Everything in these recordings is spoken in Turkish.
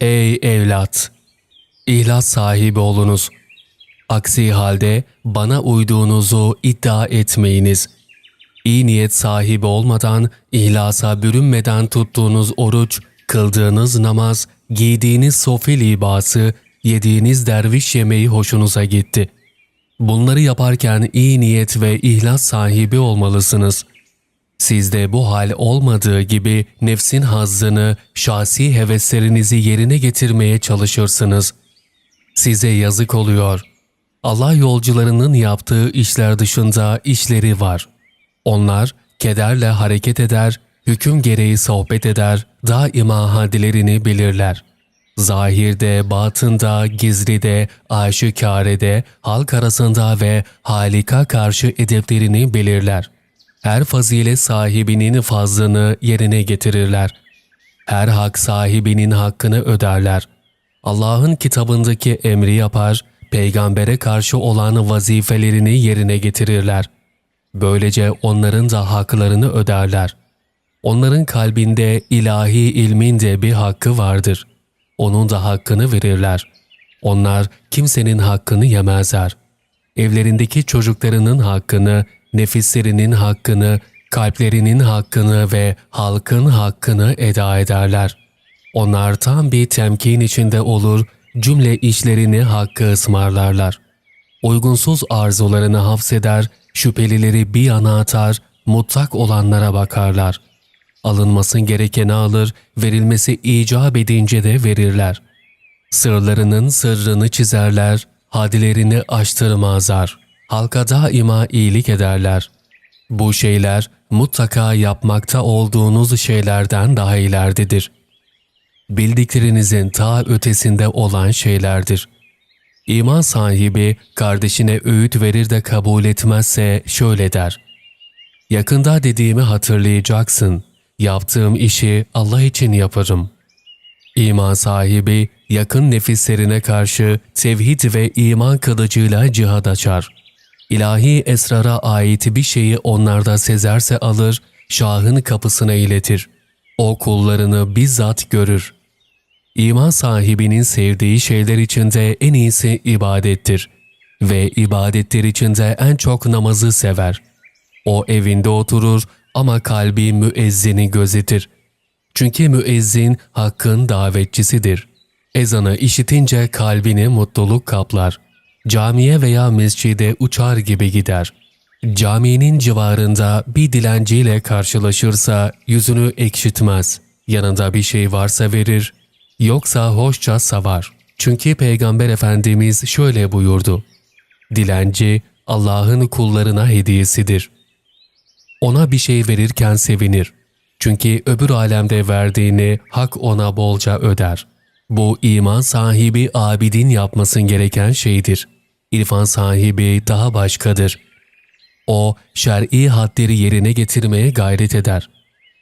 Ey evlat! İhlas sahibi olunuz. Aksi halde bana uyduğunuzu iddia etmeyiniz. İyi niyet sahibi olmadan, ihlasa bürünmeden tuttuğunuz oruç, kıldığınız namaz, giydiğiniz sofi libası, yediğiniz derviş yemeği hoşunuza gitti. Bunları yaparken iyi niyet ve ihlas sahibi olmalısınız. Sizde bu hal olmadığı gibi nefsin hazzını, şahsi heveslerinizi yerine getirmeye çalışırsınız. Size yazık oluyor. Allah yolcularının yaptığı işler dışında işleri var. Onlar kederle hareket eder, hüküm gereği sohbet eder, daima hadlerini bilirler. Zahirde, batında, gizlide, aşikarede, halk arasında ve halika karşı edeplerini belirler. Her fazilet sahibinin fazlını yerine getirirler. Her hak sahibinin hakkını öderler. Allah'ın kitabındaki emri yapar, peygambere karşı olan vazifelerini yerine getirirler. Böylece onların da haklarını öderler. Onların kalbinde ilahi ilmin de bir hakkı vardır. Onun da hakkını verirler. Onlar kimsenin hakkını yemezler. Evlerindeki çocuklarının hakkını, nefislerinin hakkını, kalplerinin hakkını ve halkın hakkını eda ederler. Onlar tam bir temkin içinde olur, cümle işlerini hakkı ısmarlarlar. Uygunsuz arzularını hafseder, şüphelileri bir yana atar, mutlak olanlara bakarlar. Alınmasın gerekeni alır, verilmesi icap edince de verirler. Sırlarının sırrını çizerler, hadilerini aştırmazlar. Halka daima iyilik ederler. Bu şeyler mutlaka yapmakta olduğunuz şeylerden daha ileridedir. Bildiklerinizin ta ötesinde olan şeylerdir. İman sahibi kardeşine öğüt verir de kabul etmezse şöyle der. Yakında dediğimi hatırlayacaksın. Yaptığım işi Allah için yaparım. İman sahibi yakın nefislerine karşı tevhid ve iman kılıcıyla cihad açar. İlahi esrara ait bir şeyi onlarda sezerse alır, Şah'ın kapısına iletir. O kullarını bizzat görür. İman sahibinin sevdiği şeyler içinde en iyisi ibadettir ve ibadetler içinde en çok namazı sever. O evinde oturur ama kalbi müezzini gözetir. Çünkü müezzin hakkın davetçisidir. Ezanı işitince kalbini mutluluk kaplar. Camiye veya mescide uçar gibi gider. Caminin civarında bir dilenciyle karşılaşırsa yüzünü ekşitmez. Yanında bir şey varsa verir, yoksa hoşça savar. Çünkü Peygamber Efendimiz şöyle buyurdu. Dilenci Allah'ın kullarına hediyesidir. Ona bir şey verirken sevinir. Çünkü öbür alemde verdiğini hak ona bolca öder. Bu iman sahibi abidin yapmasın gereken şeydir. İrfan sahibi daha başkadır. O şer'i hadleri yerine getirmeye gayret eder.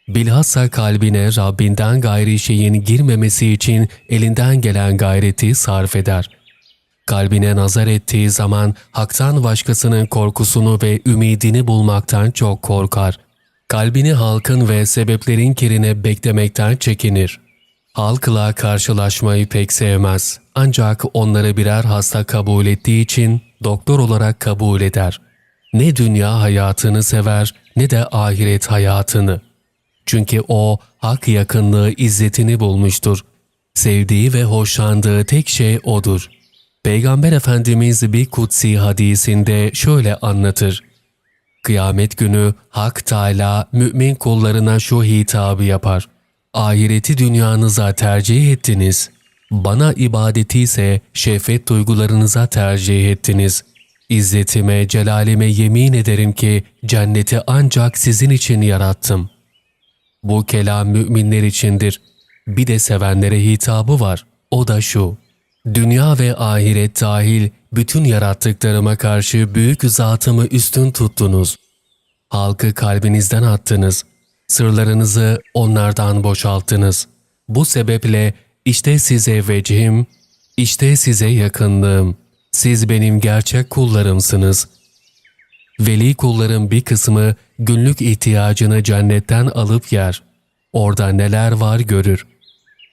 Bilhassa kalbine Rabbinden gayri şeyin girmemesi için elinden gelen gayreti sarf eder. Kalbine nazar ettiği zaman haktan başkasının korkusunu ve ümidini bulmaktan çok korkar. Kalbini halkın ve sebeplerin kirine beklemekten çekinir. Halkla karşılaşmayı pek sevmez. Ancak onları birer hasta kabul ettiği için doktor olarak kabul eder. Ne dünya hayatını sever ne de ahiret hayatını. Çünkü o hak yakınlığı izzetini bulmuştur. Sevdiği ve hoşlandığı tek şey odur. Peygamber Efendimiz bir kutsi hadisinde şöyle anlatır. Kıyamet günü Hak Teala mümin kullarına şu hitabı yapar. Ahireti dünyanıza tercih ettiniz. Bana ibadeti ise şehvet duygularınıza tercih ettiniz. İzzetime, celalime yemin ederim ki cenneti ancak sizin için yarattım. Bu kelam müminler içindir. Bir de sevenlere hitabı var. O da şu. Dünya ve ahiret dahil bütün yarattıklarıma karşı büyük zatımı üstün tuttunuz. Halkı kalbinizden attınız. Sırlarınızı onlardan boşalttınız. Bu sebeple işte size vecihim, işte size yakınlığım. Siz benim gerçek kullarımsınız. Veli kulların bir kısmı günlük ihtiyacını cennetten alıp yer. Orada neler var görür.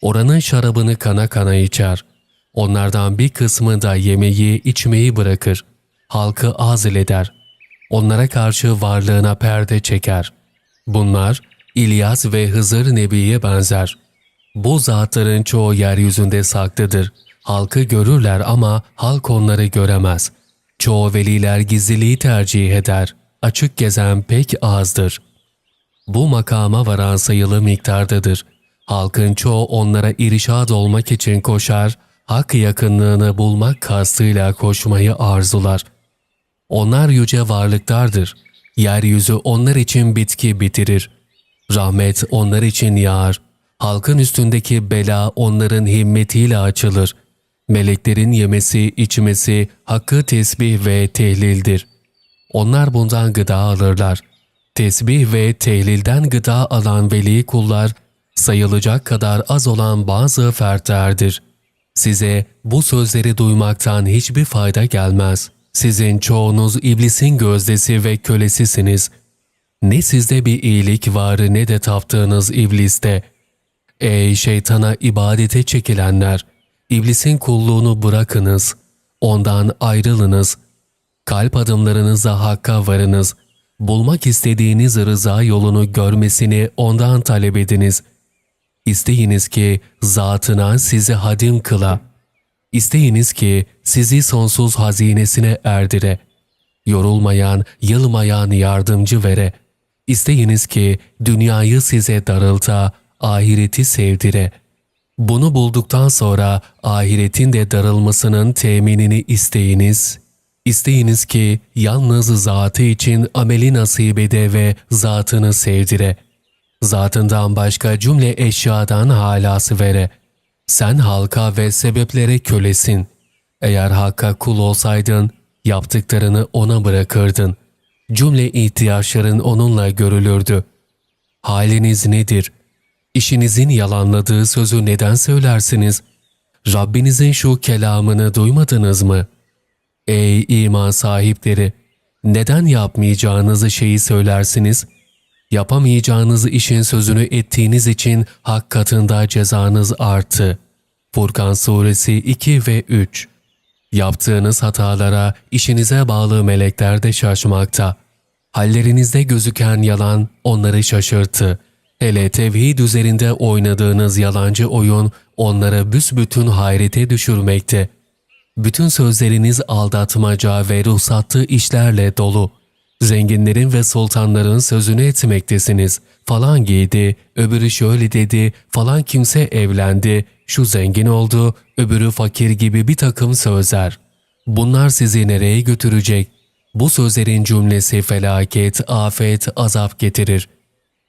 Oranın şarabını kana kana içer. Onlardan bir kısmı da yemeği, içmeyi bırakır. Halkı azil eder. Onlara karşı varlığına perde çeker. Bunlar İlyas ve Hızır Nebi'ye benzer. Bu zatların çoğu yeryüzünde saklıdır. Halkı görürler ama halk onları göremez. Çoğu veliler gizliliği tercih eder. Açık gezen pek azdır. Bu makama varan sayılı miktardadır. Halkın çoğu onlara irşad olmak için koşar, hak yakınlığını bulmak kastıyla koşmayı arzular. Onlar yüce varlıklardır. Yeryüzü onlar için bitki bitirir. Rahmet onlar için yağar. Halkın üstündeki bela onların himmetiyle açılır. Meleklerin yemesi, içmesi hakkı tesbih ve tehlildir. Onlar bundan gıda alırlar. Tesbih ve tehlilden gıda alan veli kullar, sayılacak kadar az olan bazı fertlerdir. Size bu sözleri duymaktan hiçbir fayda gelmez. Sizin çoğunuz iblisin gözdesi ve kölesisiniz. Ne sizde bir iyilik var ne de taptığınız ibliste. Ey şeytana ibadete çekilenler! İblisin kulluğunu bırakınız. Ondan ayrılınız. Kalp adımlarınıza hakka varınız. Bulmak istediğiniz rıza yolunu görmesini ondan talep ediniz. İsteyiniz ki zatına sizi hadim kıla. İsteyiniz ki sizi sonsuz hazinesine erdire. Yorulmayan, yılmayan yardımcı vere. İsteyiniz ki dünyayı size darılta, ahireti sevdire. Bunu bulduktan sonra ahiretin de darılmasının teminini isteyiniz. İsteyiniz ki yalnız zatı için ameli nasip ede ve zatını sevdire. Zatından başka cümle eşyadan halası vere. Sen halka ve sebeplere kölesin. Eğer hakka kul olsaydın, yaptıklarını ona bırakırdın. Cümle ihtiyaçların onunla görülürdü. Haliniz nedir? İşinizin yalanladığı sözü neden söylersiniz? Rabbinizin şu kelamını duymadınız mı? Ey iman sahipleri! Neden yapmayacağınızı şeyi söylersiniz? Yapamayacağınız işin sözünü ettiğiniz için hak katında cezanız arttı. Furkan Suresi 2 ve 3 Yaptığınız hatalara işinize bağlı melekler de şaşmakta. Hallerinizde gözüken yalan onları şaşırttı. Hele tevhid üzerinde oynadığınız yalancı oyun onları büsbütün hayrete düşürmekte. Bütün sözleriniz aldatmaca ve ruhsatlı işlerle dolu. Zenginlerin ve sultanların sözünü etmektesiniz. Falan giydi, öbürü şöyle dedi, falan kimse evlendi, şu zengin oldu, öbürü fakir gibi bir takım sözler. Bunlar sizi nereye götürecek? Bu sözlerin cümlesi felaket, afet, azap getirir.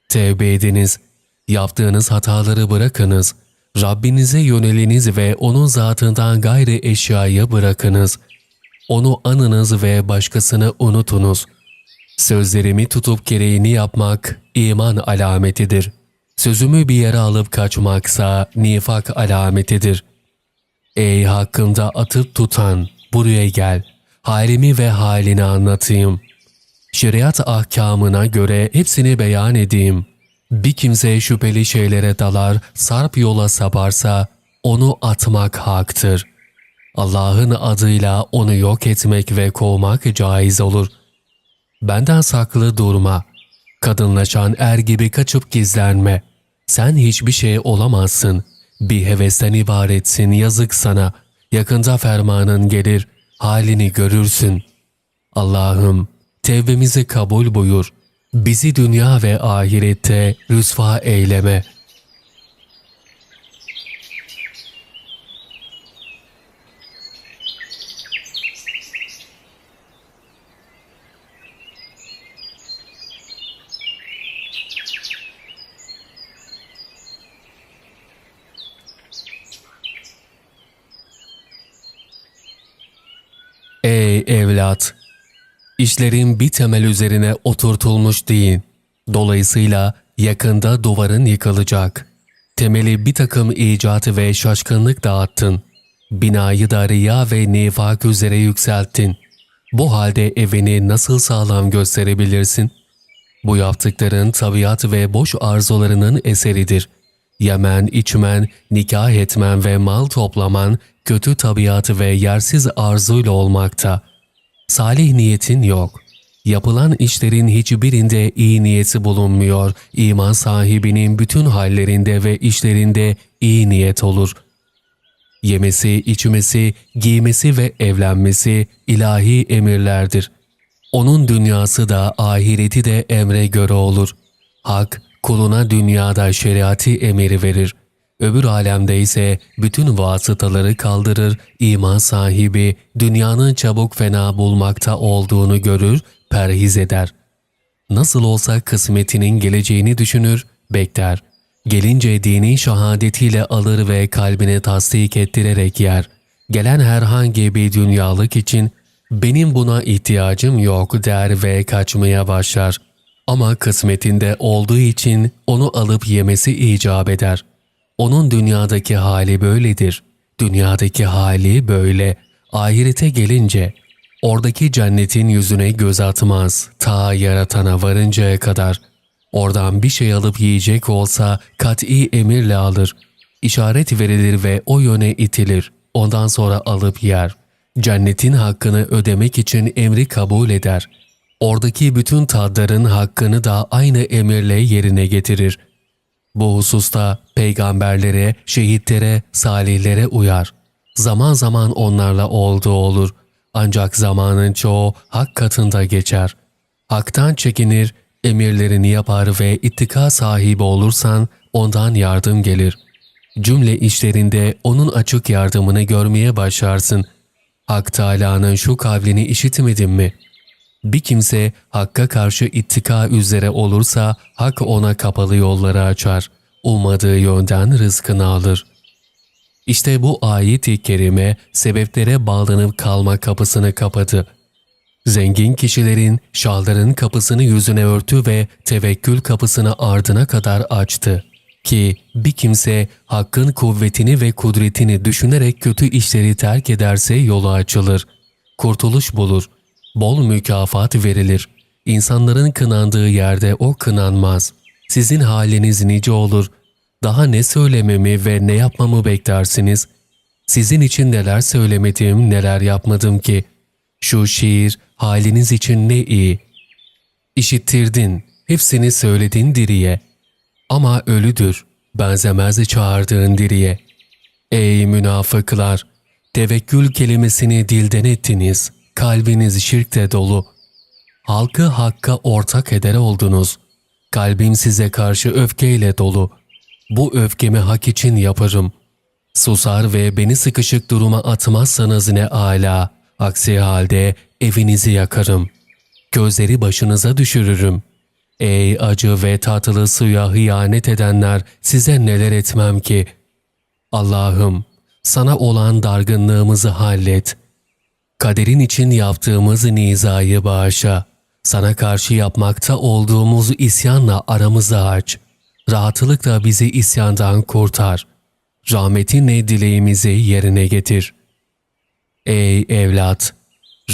Tevbe ediniz. Yaptığınız hataları bırakınız. Rabbinize yöneliniz ve O'nun zatından gayri eşyayı bırakınız. Onu anınız ve başkasını unutunuz. Sözlerimi tutup gereğini yapmak iman alametidir. Sözümü bir yere alıp kaçmaksa nifak alametidir. Ey hakkında atıp tutan, buraya gel. Halimi ve halini anlatayım. Şeriat ahkamına göre hepsini beyan edeyim. Bir kimse şüpheli şeylere dalar, sarp yola saparsa onu atmak haktır. Allah'ın adıyla onu yok etmek ve kovmak caiz olur. Benden saklı durma. Kadınlaşan er gibi kaçıp gizlenme. Sen hiçbir şey olamazsın. Bir hevesten ibaretsin yazık sana. Yakında fermanın gelir, halini görürsün. Allah'ım tevbemizi kabul buyur. Bizi dünya ve ahirette rüsva eyleme. Evlat! İşlerin bir temel üzerine oturtulmuş değil. Dolayısıyla yakında duvarın yıkılacak. Temeli bir takım icat ve şaşkınlık dağıttın. Binayı da riya ve nifak üzere yükselttin. Bu halde evini nasıl sağlam gösterebilirsin? Bu yaptıkların tabiat ve boş arzularının eseridir. Yemen, içmen, nikah etmen ve mal toplaman kötü tabiatı ve yersiz arzuyla olmakta. Salih niyetin yok. Yapılan işlerin hiçbirinde iyi niyeti bulunmuyor. İman sahibinin bütün hallerinde ve işlerinde iyi niyet olur. Yemesi, içmesi, giymesi ve evlenmesi ilahi emirlerdir. Onun dünyası da ahireti de emre göre olur. Hak, kuluna dünyada şeriatı emiri verir. Öbür alemde ise bütün vasıtaları kaldırır, iman sahibi dünyanın çabuk fena bulmakta olduğunu görür, perhiz eder. Nasıl olsa kısmetinin geleceğini düşünür, bekler. Gelince dinin şahadetiyle alır ve kalbine tasdik ettirerek yer. Gelen herhangi bir dünyalık için benim buna ihtiyacım yok der ve kaçmaya başlar. Ama kısmetinde olduğu için onu alıp yemesi icap eder. Onun dünyadaki hali böyledir. Dünyadaki hali böyle. Ahirete gelince oradaki cennetin yüzüne göz atmaz ta yaratana varıncaya kadar. Oradan bir şey alıp yiyecek olsa kat'i emirle alır. İşaret verilir ve o yöne itilir. Ondan sonra alıp yer. Cennetin hakkını ödemek için emri kabul eder. Oradaki bütün tadların hakkını da aynı emirle yerine getirir. Bu hususta peygamberlere, şehitlere, salihlere uyar. Zaman zaman onlarla olduğu olur. Ancak zamanın çoğu hak katında geçer. Hak'tan çekinir, emirlerini yapar ve ittika sahibi olursan ondan yardım gelir. Cümle işlerinde onun açık yardımını görmeye başlarsın. Hak Teâlâ'nın şu kavlini işitmedin mi? Bir kimse Hakk'a karşı ittika üzere olursa Hak ona kapalı yolları açar. Ummadığı yönden rızkını alır. İşte bu ayet-i kerime sebeplere bağlanıp kalma kapısını kapadı. Zengin kişilerin şalların kapısını yüzüne örtü ve tevekkül kapısını ardına kadar açtı. Ki bir kimse hakkın kuvvetini ve kudretini düşünerek kötü işleri terk ederse yolu açılır. Kurtuluş bulur. Bol mükafat verilir. İnsanların kınandığı yerde o kınanmaz. Sizin haliniz nice olur. Daha ne söylememi ve ne yapmamı beklersiniz? Sizin için neler söylemedim, neler yapmadım ki? Şu şiir haliniz için ne iyi. İşittirdin, hepsini söyledin diriye. Ama ölüdür, benzemez çağırdığın diriye. Ey münafıklar! Tevekkül kelimesini dilden ettiniz, kalbiniz şirkte dolu. Halkı hakka ortak eder oldunuz. Kalbim size karşı öfkeyle dolu. Bu öfkemi hak için yaparım. Susar ve beni sıkışık duruma atmazsanız ne âlâ. Aksi halde evinizi yakarım. Gözleri başınıza düşürürüm. Ey acı ve tatlı suya hıyanet edenler size neler etmem ki? Allah'ım sana olan dargınlığımızı hallet. Kaderin için yaptığımız nizayı bağışa. Sana karşı yapmakta olduğumuz isyanla aramızı aç. Rahatlıkla bizi isyandan kurtar. Rahmetinle dileğimizi yerine getir. Ey evlat!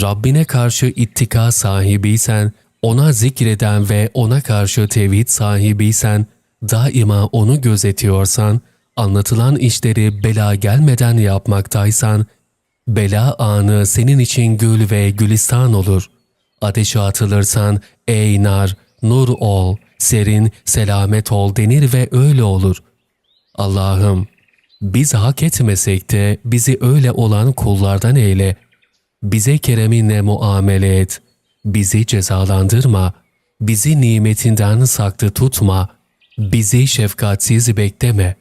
Rabbine karşı ittika sahibiysen, ona zikreden ve ona karşı tevhid sahibiysen, daima onu gözetiyorsan, anlatılan işleri bela gelmeden yapmaktaysan, bela anı senin için gül ve gülistan olur. Ateşe atılırsan, ey nar, nur ol, serin, selamet ol denir ve öyle olur. Allah'ım, biz hak etmesek de bizi öyle olan kullardan eyle. Bize kereminle muamele et. Bizi cezalandırma. Bizi nimetinden saklı tutma. Bizi şefkatsiz bekleme.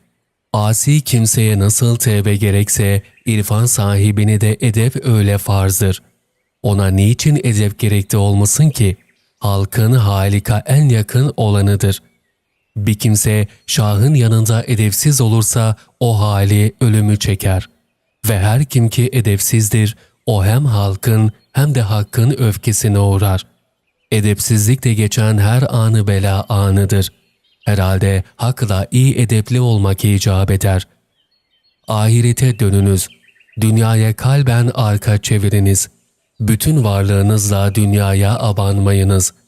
Asi kimseye nasıl tevbe gerekse irfan sahibine de edep öyle farzdır. Ona niçin edep gerekli olmasın ki? Halkın halika en yakın olanıdır.'' Bir kimse şahın yanında edepsiz olursa o hali ölümü çeker. Ve her kim ki edepsizdir o hem halkın hem de hakkın öfkesine uğrar. Edepsizlikle geçen her anı bela anıdır. Herhalde hakla iyi edepli olmak icap eder. Ahirete dönünüz. Dünyaya kalben arka çeviriniz. Bütün varlığınızla dünyaya abanmayınız.''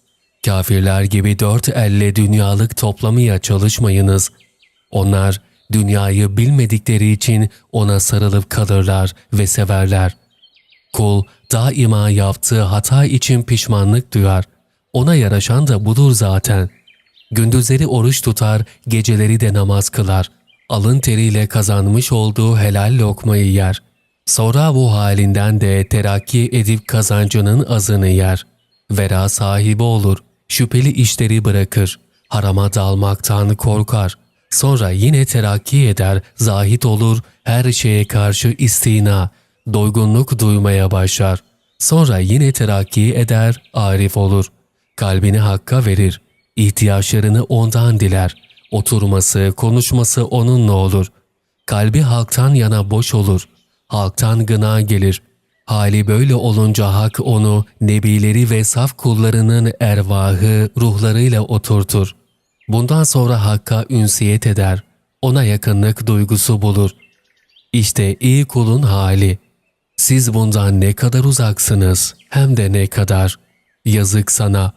Kafirler gibi dört elle dünyalık toplamaya çalışmayınız. Onlar dünyayı bilmedikleri için ona sarılıp kalırlar ve severler. Kul daima yaptığı hata için pişmanlık duyar. Ona yaraşan da budur zaten. Gündüzleri oruç tutar, geceleri de namaz kılar. Alın teriyle kazanmış olduğu helal lokmayı yer. Sonra bu halinden de terakki edip kazancının azını yer. Vera sahibi olur, şüpheli işleri bırakır. Harama dalmaktan korkar. Sonra yine terakki eder, zahit olur, her şeye karşı istina, doygunluk duymaya başlar. Sonra yine terakki eder, arif olur. Kalbini hakka verir. İhtiyaçlarını ondan diler. Oturması, konuşması onunla olur. Kalbi halktan yana boş olur. Halktan gına gelir. Hali böyle olunca hak onu nebileri ve saf kullarının ervahı ruhlarıyla oturtur. Bundan sonra Hakk'a ünsiyet eder. Ona yakınlık duygusu bulur. İşte iyi kulun hali. Siz bundan ne kadar uzaksınız hem de ne kadar. Yazık sana.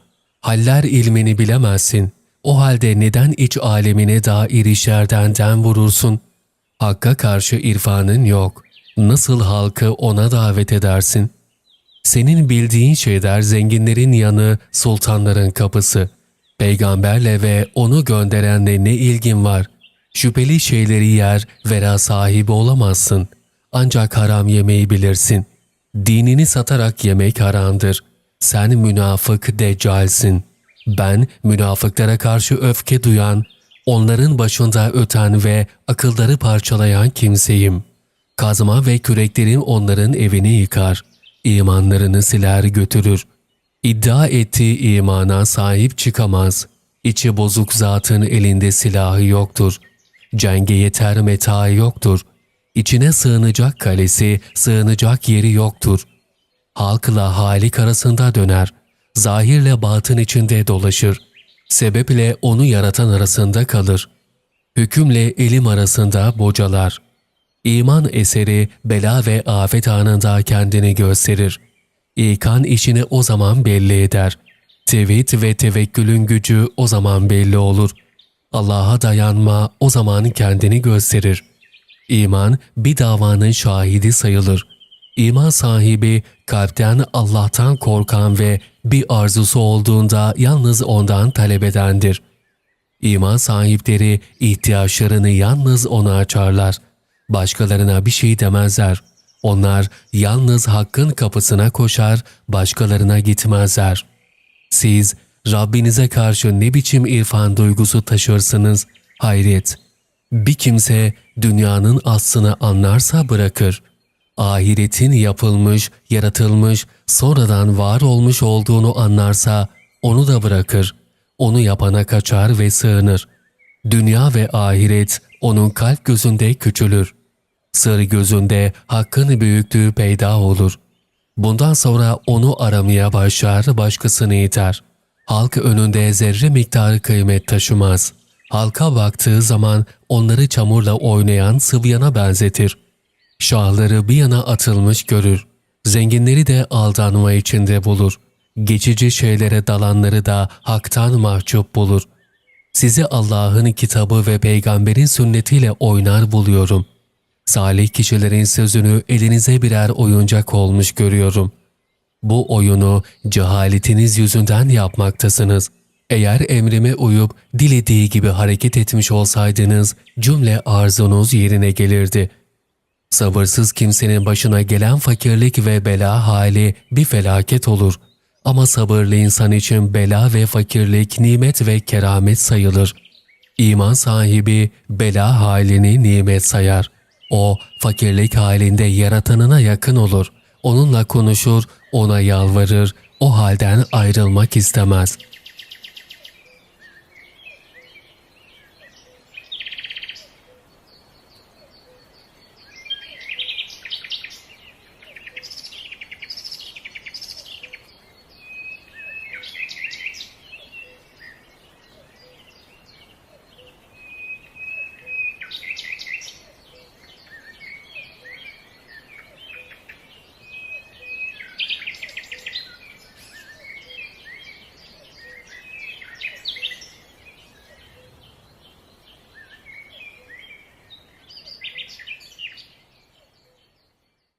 Haller ilmini bilemezsin. O halde neden iç alemine dair işlerden dem vurursun? Hakka karşı irfanın yok. Nasıl halkı ona davet edersin? Senin bildiğin şeyler zenginlerin yanı, sultanların kapısı. Peygamberle ve onu gönderenle ne ilgin var? Şüpheli şeyleri yer, vera sahibi olamazsın. Ancak haram yemeyi bilirsin. Dinini satarak yemek haramdır. Sen münafık deccalsin. Ben münafıklara karşı öfke duyan, onların başında öten ve akılları parçalayan kimseyim. Kazma ve küreklerim onların evini yıkar. imanlarını siler götürür. İddia ettiği imana sahip çıkamaz. İçi bozuk zatın elinde silahı yoktur. Cenge yeter metaı yoktur. İçine sığınacak kalesi, sığınacak yeri yoktur. Halkla halik arasında döner. Zahirle batın içinde dolaşır. Sebeple onu yaratan arasında kalır. Hükümle elim arasında bocalar. İman eseri bela ve afet anında kendini gösterir. İkan işini o zaman belli eder. Tevhid ve tevekkülün gücü o zaman belli olur. Allah'a dayanma o zaman kendini gösterir. İman bir davanın şahidi sayılır. İman sahibi kalpten Allah'tan korkan ve bir arzusu olduğunda yalnız ondan talep edendir. İman sahipleri ihtiyaçlarını yalnız ona açarlar. Başkalarına bir şey demezler. Onlar yalnız hakkın kapısına koşar, başkalarına gitmezler. Siz Rabbinize karşı ne biçim irfan duygusu taşırsınız? Hayret! Bir kimse dünyanın aslını anlarsa bırakır. Ahiretin yapılmış, yaratılmış, sonradan var olmuş olduğunu anlarsa onu da bırakır. Onu yapana kaçar ve sığınır. Dünya ve ahiret onun kalp gözünde küçülür. Sır gözünde hakkın büyüklüğü peyda olur. Bundan sonra onu aramaya başlar, başkasını iter. Halk önünde zerre miktarı kıymet taşımaz. Halka baktığı zaman onları çamurla oynayan sıvyana benzetir. Şahları bir yana atılmış görür. Zenginleri de aldanma içinde bulur. Geçici şeylere dalanları da haktan mahcup bulur. Sizi Allah'ın kitabı ve peygamberin sünnetiyle oynar buluyorum. Salih kişilerin sözünü elinize birer oyuncak olmuş görüyorum. Bu oyunu cehaletiniz yüzünden yapmaktasınız. Eğer emrime uyup dilediği gibi hareket etmiş olsaydınız cümle arzunuz yerine gelirdi. Sabırsız kimsenin başına gelen fakirlik ve bela hali bir felaket olur. Ama sabırlı insan için bela ve fakirlik nimet ve keramet sayılır. İman sahibi bela halini nimet sayar. O fakirlik halinde yaratanına yakın olur. Onunla konuşur, ona yalvarır, o halden ayrılmak istemez.